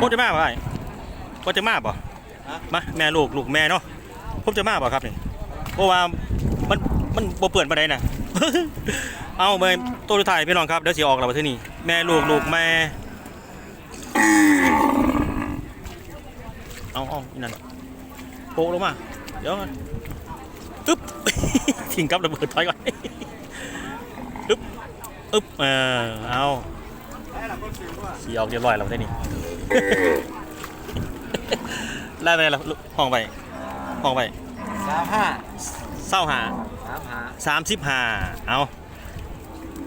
ผมจะมาบ่ไอ้ผมจะมาบ่ฮะมาแม่ลูกลูกแม่เนาะผมจะมาบ่ครับนี่เพราะว่ามันมันบ่เปื่อนปานใดน่ะเอาเบยตัวสุดท้ายพี่น้องครับเดี๋ยวสิออกแล้วว่าที่นี่แม่ลูกลูกแม่เอาเอาอีนั่นโปะลงมา เดี๋ยวอึ๊บทิ้งกับระเบิดถอยก่อนอึ๊บอึ๊บเออเอาได้หลังคนซื้อว่าสีออกเรียบร้อยแล้วที่นี่ ได้ไปแล้วห้องไปห้องไปสามห้าเศร้าหาสามห้าสามสิบห้าเอา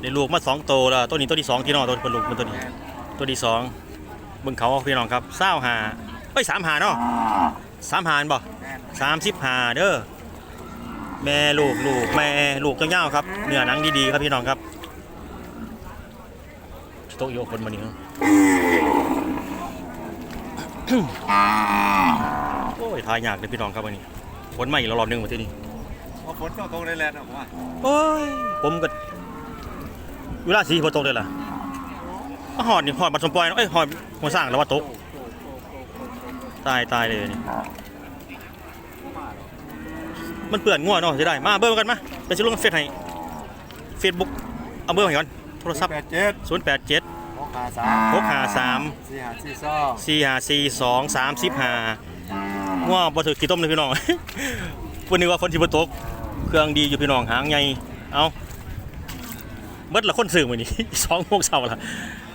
ได้ลูกมาสองโตวแล้วตัวนี้ตัวที่สองที่น้องตัวเป็นลูกเป็นตัวนี้ ตัวที่สองเบิ่งเขาพี่น้องครับเศร้าหาเอ้ยสามหาเนาะสามหารบ่แม่นสามสิบหาเด้อแม่ลูกลูกแม่ลูกเจ้าๆครับเนื้อหนังดีๆครับพี่น้องครับโต๊ะโยกคนมานี่เนาะโอ้ยทายยากเลยพี่น้องครับวันนี้ฝนมาอีกรอบหนึงมาที่นี่พอฝนตกตรงเลยแหละนะผมว่าโอ้ยผมก็เวลาสีฝนตกเลยล่ะหอดนี่หอดบัดสมปล่อยเนาะเอ้ยหอดหัวสร้างแล้วว่าตกตายตายเลยนี่มันเปื่อนง่วเนาะจะได้มาเบอร์กันมาไปชิลงเฟซให้เฟซบุ๊กเอาเบอร์ให้ก่อน โทรศัพท์แปดเจ็ด0 8 7หกห้าสาม6 5 3สี่ห้าสี่สองสี่ห้าสี่สองสามสิบห้าง่วงบ่ถือกี่ต้มเลยพี่น้องวันนี้ว่าฝนสิบ่ตก เครื่องดีอยู่พี่น้องหางใหญ่เอาเบิดละคนซื้อมื้อนี้สองโมงเช้าละ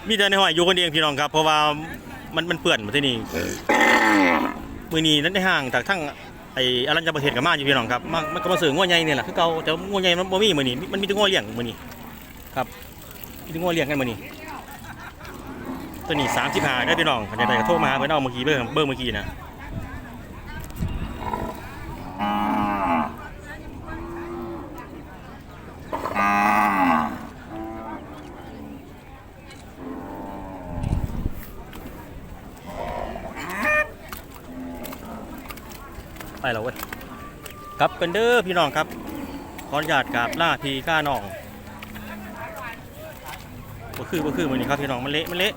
มีแต่ในห้อยอยู่คนเดียวพี่น้องครับ เพราะว่ามันมันเปื้อนมาที่นี่มื้อนี้นั้นในห้างจากทั้งไอ้อรัญญประเทศก็มาอยู่พี่น้องครับมามันก็มาซื้องัวใหญ่นี่แหละคือเก่าแต่ว่างัวใหญ่มันบ่มีมื้อนี้มันมีแต่งัวเลี้ยงมื้อนี้ครับ มีแต่งัวเลี้ยงกันมื้อนี้ตัวนี้สามสิบห้าได้พี่น้องขันใครก็โทรมาเพื่อนเอาเมื่อกี้เบอร์เบอร์เมื่อกี้นะไปแล้วเว้ยครับกันเด้อพี่น้องครับ ขออนุญาตกราบล่าพี่ก้าน้อง บ่คือบ่คือมือนี้ครับพี่น้องมันเละมันเละ